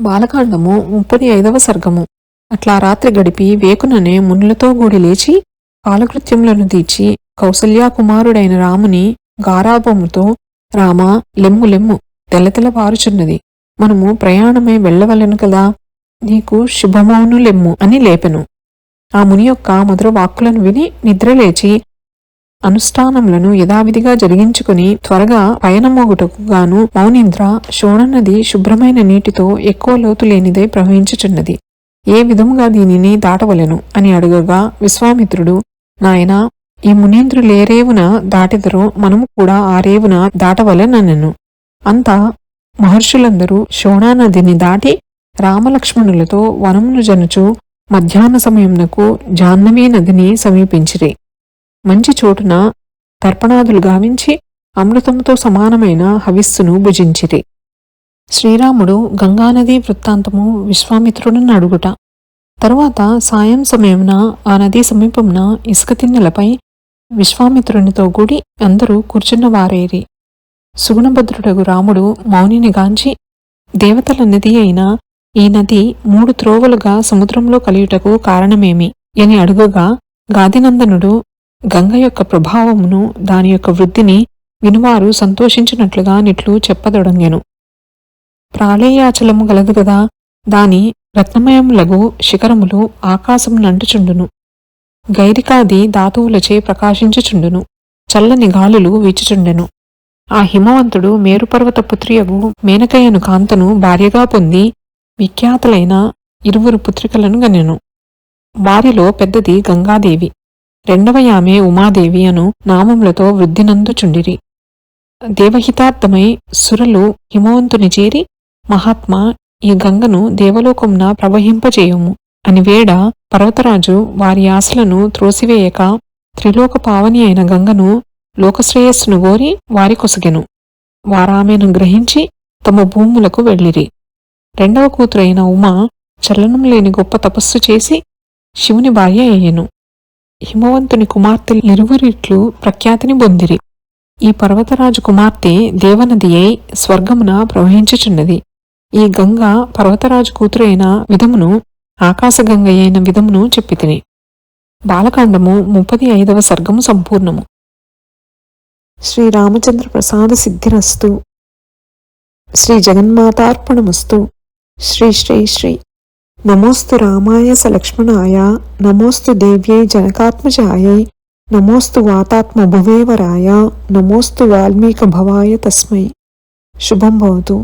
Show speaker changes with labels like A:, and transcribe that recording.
A: బాలకాండము ముప్పది ఐదవ సర్గము. అట్లా రాత్రి గడిపి వేకుననే మునులతో గూడి లేచి కాలకృత్యములను తీర్చి కౌసల్యాకుమారుడైన రాముని గారాభముతో రామ లెమ్ము లెమ్ము తెల్లతెల పారుచున్నది. మనము ప్రయాణమై వెళ్ళవలను కదా. నీకు శుభమౌను లెమ్ము అని లేపెను. ఆ ముని యొక్క మధుర వాక్కులను విని నిద్రలేచి అనుష్ఠానములను యథావిధిగా జరిగించుకుని త్వరగా పయనమోగుటకు గాను మౌనింద్ర శోణనది శుభ్రమైన నీటితో ఎక్కువ లోతు లేనిదై ప్రవహించుచున్నది. ఏ విధముగా దీనిని దాటవలెను అని అడుగగా విశ్వామిత్రుడు నాయనా ఈ మునీంద్రులేరేవున దాటిదరో మనము కూడా ఆ రేవున దాటవలెనను అంతా మహర్షులందరూ శోణా నదిని దాటి రామలక్ష్మణులతో వనమును జనుచు మధ్యాహ్న సమయమునకు జాహ్నవీ నదిని సమీపించిరి. మంచి చోటున తర్పణాదులు గావించి అమృతంతో సమానమైన హవిస్సును భుజించిరి. శ్రీరాముడు గంగానది వృత్తాంతము విశ్వామిత్రుడిని అడుగుట. తరువాత సాయం సమయమున ఆ నదీ సమీపమున ఇసుక తిన్నెలపై విశ్వామిత్రునితో కూడి అందరూ కూర్చున్న వారేరి. సుగుణభద్రుడగు రాముడు మౌనిని గాంచి దేవతల నది అయిన ఈ నది మూడు త్రోవలుగా సముద్రంలో కలియుటకు కారణమేమి? అని అడుగుగా గాదినందనుడు గంగ యొక్క ప్రభావమును దాని యొక్క వృద్ధిని వినువారు సంతోషించినట్లుగా నిట్లు చెప్పదొడంగెను. ప్రాళేయాచలము గలదు గదా దాని రత్నమయములగు శిఖరములు ఆకాశమునంటుచుండును గైరికాది ధాతువులచే ప్రకాశించుచుండును చల్లని గాలులు వీచుచుండెను. ఆ హిమవంతుడు మేరుపర్వత పుత్రియగు మేనకయ్యను కాంతను భార్యగా పొంది విఖ్యాతులైన ఇరువురు పుత్రికలను గనెను. వారిలో పెద్దది గంగాదేవి. రెండవ ఆమె ఉమాదేవి అను నామములతో వృద్ధినందుచుండిరి. దేవహితార్థమై సురలు హిమవంతుని చేరి మహాత్మా ఈ గంగను దేవలోకమున ప్రవహింపచేయుము అని వేడ పర్వతరాజు వారి ఆశలను త్రోసివేయక త్రిలోక పావని అయిన గంగను లోకశ్రేయస్సును గోరి వారి కొసగెను. వారామెను గ్రహించి తమ భూములకు వెళ్ళిరి. రెండవ కూతురైన ఉమా చలనం లేని గొప్ప తపస్సు చేసి శివుని భార్య అయ్యెను. హిమవంతుని కుమార్తె ఇరువురిట్లు ప్రఖ్యాతిని పొందిరి. ఈ పర్వతరాజు కుమార్తె దేవనది అయి స్వర్గమున ప్రవహించుచున్నది. ఈ గంగ పర్వతరాజు కూతురైన విధమును ఆకాశగంగ అయిన విధమును చెప్పితిని. బాలకాండము ముప్పది ఐదవ సర్గము సంపూర్ణము. శ్రీ రామచంద్ర ప్రసాద సిద్ధిరస్తు. శ్రీ జగన్మాతార్పణమస్తు. శ్రీ శ్రీ శ్రీ. नमोस्तु रामाय स लक्ष्मणाय नमोस्तु देव्यै नमोस्त नमोस्तु वातात्मभुवेवराय नमोस्तु वाल्मीकभवाय तस्मै। शुभं भवतु।